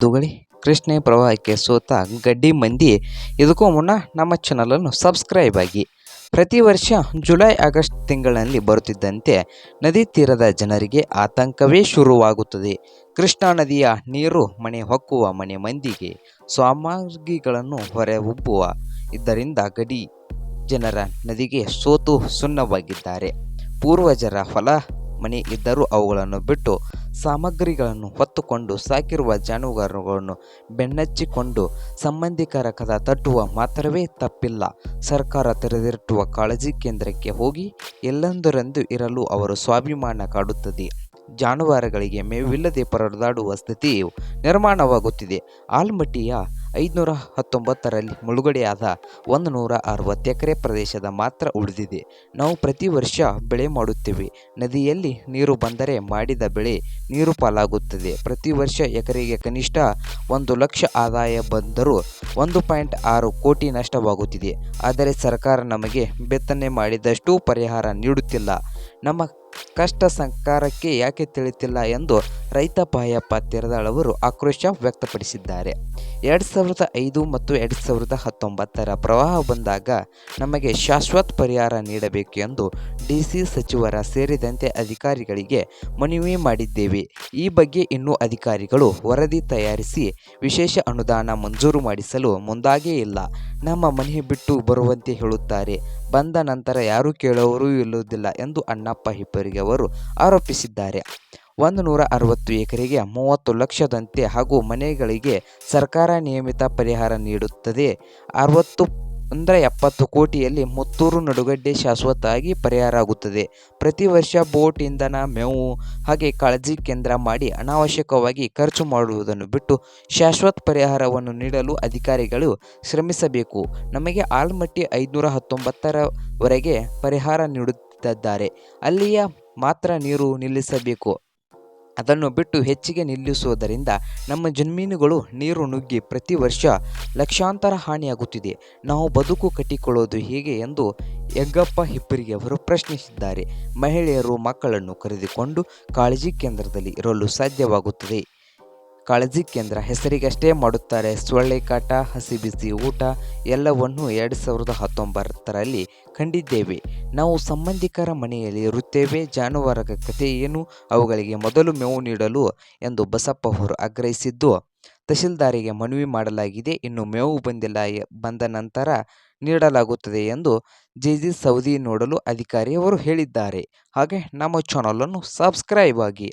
ದುಗಳಿ ಕೃಷ್ಣೆ ಪ್ರವಾಹಕ್ಕೆ ಸೋತ ಗಡ್ಡಿ ಮಂದಿ ಇದಕ್ಕೂ ಮುನ್ನ ನಮ್ಮ ಚಾನಲನ್ನು ಸಬ್ಸ್ಕ್ರೈಬ್ ಆಗಿ. ಪ್ರತಿ ವರ್ಷ ಜುಲೈ, ಆಗಸ್ಟ್ ತಿಂಗಳಲ್ಲಿ ಬರುತ್ತಿದ್ದಂತೆ ನದಿ ತೀರದ ಜನರಿಗೆ ಆತಂಕವೇ ಶುರುವಾಗುತ್ತದೆ. ಕೃಷ್ಣಾ ನದಿಯ ನೀರು ಮನೆ ಹೊಕ್ಕುವ ಮನೆ ಮಂದಿಗೆ ಸಾಮಗ್ರಿಗಳನ್ನು ಹೊರೆ ಉಬ್ಬುವ ಇದರಿಂದ ಗಡಿ ಜನರ ನದಿಗೆ ಸೋತು ಸುಣ್ಣವಾಗಿದ್ದಾರೆ. ಪೂರ್ವಜರ ಹೊಲ, ಮನೆ ಇದ್ದರೂ ಅವುಗಳನ್ನು ಬಿಟ್ಟು ಸಾಮಗ್ರಿಗಳನ್ನು ಹೊತ್ತುಕೊಂಡು ಸಾಕಿರುವ ಜಾನುವಾರುಗಳನ್ನು ಬೆನ್ನಚ್ಚಿಕೊಂಡು ಸಂಬಂಧಿಕರ ಕದ ತಟ್ಟುವ ಮಾತ್ರವೇ ತಪ್ಪಿಲ್ಲ. ಸರ್ಕಾರ ತೆರೆದಿಟ್ಟುವ ಕಾಳಜಿ ಕೇಂದ್ರಕ್ಕೆ ಹೋಗಿ ಎಲ್ಲೆಂದರೆಂದು ಇರಲು ಅವರು ಸ್ವಾಭಿಮಾನ ಕಾಡುತ್ತದೆ. ಜಾನುವಾರುಗಳಿಗೆ ಮೇವಿಲ್ಲದೆ ಪರದಾಡುವ ಸ್ಥಿತಿಯು ನಿರ್ಮಾಣವಾಗುತ್ತಿದೆ. ಆಲ್ಮಟ್ಟಿಯ ಐದುನೂರ ಹತ್ತೊಂಬತ್ತರಲ್ಲಿ ಮುಳುಗಡೆಯಾದ ಒಂದು ನೂರ ಅರವತ್ತು ಎಕರೆ ಪ್ರದೇಶದ ಮಾತ್ರ ಉಳಿದಿದೆ. ನಾವು ಪ್ರತಿ ವರ್ಷ ಬೆಳೆ ಮಾಡುತ್ತೇವೆ. ನದಿಯಲ್ಲಿ ನೀರು ಬಂದರೆ ಮಾಡಿದ ಬೆಳೆ ನೀರು ಪಾಲಾಗುತ್ತದೆ. ಪ್ರತಿ ವರ್ಷ ಎಕರೆಗೆ ಕನಿಷ್ಠ ಒಂದು ಲಕ್ಷ ಆದಾಯ ಬಂದರೂ ಒಂದು ಪಾಯಿಂಟ್ ಆರು ಕೋಟಿ ನಷ್ಟವಾಗುತ್ತಿದೆ. ಆದರೆ ಸರ್ಕಾರ ನಮಗೆ ಬೆತ್ತನೆ ಮಾಡಿದಷ್ಟು ಪರಿಹಾರ ನೀಡುತ್ತಿಲ್ಲ. ನಮ್ಮ ಕಷ್ಟ ಸಂಕಾರಕ್ಕೆ ಯಾಕೆ ತಿಳಿತಿಲ್ಲ ಎಂದು ರೈತ ಪಾಯಪ್ಪ ತೆರದಾಳವರು ಆಕ್ರೋಶ ವ್ಯಕ್ತಪಡಿಸಿದ್ದಾರೆ. ಎರಡು ಸಾವಿರದ ಐದು ಮತ್ತು ಎರಡು ಸಾವಿರದ ಹತ್ತೊಂಬತ್ತರ ಪ್ರವಾಹ ಬಂದಾಗ ನಮಗೆ ಶಾಶ್ವತ ಪರಿಹಾರ ನೀಡಬೇಕು ಎಂದು ಡಿಸಿ ಸಚಿವರ ಸೇರಿದಂತೆ ಅಧಿಕಾರಿಗಳಿಗೆ ಮನವಿ ಮಾಡಿದ್ದೇವೆ. ಈ ಬಗ್ಗೆ ಇನ್ನೂ ಅಧಿಕಾರಿಗಳು ವರದಿ ತಯಾರಿಸಿ ವಿಶೇಷ ಅನುದಾನ ಮಂಜೂರು ಮಾಡಿಸಲು ಮುಂದಾಗೇ ಇಲ್ಲ. ನಮ್ಮ ಮನೆ ಬಿಟ್ಟು ಬರುವಂತೆ ಹೇಳುತ್ತಾರೆ. ಬಂದ ನಂತರ ಯಾರೂ ಕೇಳೋರೂ ಇಲ್ಲುವುದಿಲ್ಲ ಎಂದು ಅಣ್ಣಪ್ಪ ಹಿಪ್ಪರಿಗೆ ಅವರು ಆರೋಪಿಸಿದ್ದಾರೆ. ಒಂದು ನೂರ ಅರವತ್ತು ಎಕರೆಗೆ ಮೂವತ್ತು ಲಕ್ಷದಂತೆ ಹಾಗೂ ಮನೆಗಳಿಗೆ ಸರ್ಕಾರ ನಿಯಮಿತ ಪರಿಹಾರ ನೀಡುತ್ತದೆ. ಅರವತ್ತು ಅಂದರೆ ಎಪ್ಪತ್ತು ಕೋಟಿಯಲ್ಲಿ ಮುತ್ತೂರು ನಡುಗಡ್ಡೆ ಶಾಶ್ವತವಾಗಿ ಪರಿಹಾರ ಆಗುತ್ತದೆ. ಪ್ರತಿ ವರ್ಷ ಬೋಟ್ ಇಂಧನ, ಮೇವು ಹಾಗೆ ಕಾಳಜಿ ಕೇಂದ್ರ ಮಾಡಿ ಅನಾವಶ್ಯಕವಾಗಿ ಖರ್ಚು ಮಾಡುವುದನ್ನು ಬಿಟ್ಟು ಶಾಶ್ವತ ಪರಿಹಾರವನ್ನು ನೀಡಲು ಅಧಿಕಾರಿಗಳು ಶ್ರಮಿಸಬೇಕು. ನಮಗೆ ಆಲ್ಮಟ್ಟಿ ಐದುನೂರ ಹತ್ತೊಂಬತ್ತರವರೆಗೆ ಪರಿಹಾರ ನೀಡುತ್ತಿದ್ದಾರೆ. ಅಲ್ಲಿಯ ಮಾತ್ರ ನೀರು ನಿಲ್ಲಿಸಬೇಕು. ಅದನ್ನು ಬಿಟ್ಟು ಹೆಚ್ಚಿಗೆ ನಿಲ್ಲಿಸುವುದರಿಂದ ನಮ್ಮ ಜಮೀನುಗಳು ನೀರು ನುಗ್ಗಿ ಪ್ರತಿ ವರ್ಷ ಲಕ್ಷಾಂತರ ಹಾನಿಯಾಗುತ್ತಿದೆ. ನಾವು ಬದುಕು ಕಟ್ಟಿಕೊಳ್ಳೋದು ಹೇಗೆ ಎಂದು ಯಗ್ಗಪ್ಪ ಹಿಪ್ಪರಿಗೆ ಅವರು ಪ್ರಶ್ನಿಸಿದ್ದಾರೆ. ಮಹಿಳೆಯರು ಮಕ್ಕಳನ್ನು ಕರೆದುಕೊಂಡು ಕಾಳಜಿ ಕೇಂದ್ರದಲ್ಲಿ ಇರಲು ಸಾಧ್ಯವಾಗುತ್ತದೆ. ಕಾಳಜಿ ಕೇಂದ್ರ ಹೆಸರಿಗಷ್ಟೇ ಮಾಡುತ್ತಾರೆ. ಸೊಳ್ಳೆಕಾಟ ಹಸಿ ಬಿಸಿ ಊಟ ಎಲ್ಲವನ್ನು ಎರಡು ಸಾವಿರದ ಹತ್ತೊಂಬತ್ತರಲ್ಲಿ ಕಂಡಿದ್ದೇವೆ. ನಾವು ಸಂಬಂಧಿಕರ ಮನೆಯಲ್ಲಿ ಇರುತ್ತೇವೆ. ಜಾನುವಾರಗಳ ಕಥೆ ಏನು? ಅವುಗಳಿಗೆ ಮೊದಲು ಮೇವು ನೀಡಲು ಎಂದು ಬಸಪ್ಪ ಅವರು ಆಗ್ರಹಿಸಿದ್ದು, ತಹಶೀಲ್ದಾರಿಗೆ ಮನವಿ ಮಾಡಲಾಗಿದೆ. ಇನ್ನು ಮೇವು ಬಂದಿಲ್ಲ ಬಂದ ನಂತರ ನೀಡಲಾಗುತ್ತದೆ ಎಂದು ಜೆಜಿ ಸೌದಿ ನೋಡಲು ಅಧಿಕಾರಿಯವರು ಹೇಳಿದ್ದಾರೆ. ಹಾಗೆ ನಮ್ಮ ಚಾನಲನ್ನು ಸಬ್ಸ್ಕ್ರೈಬ್ ಆಗಿ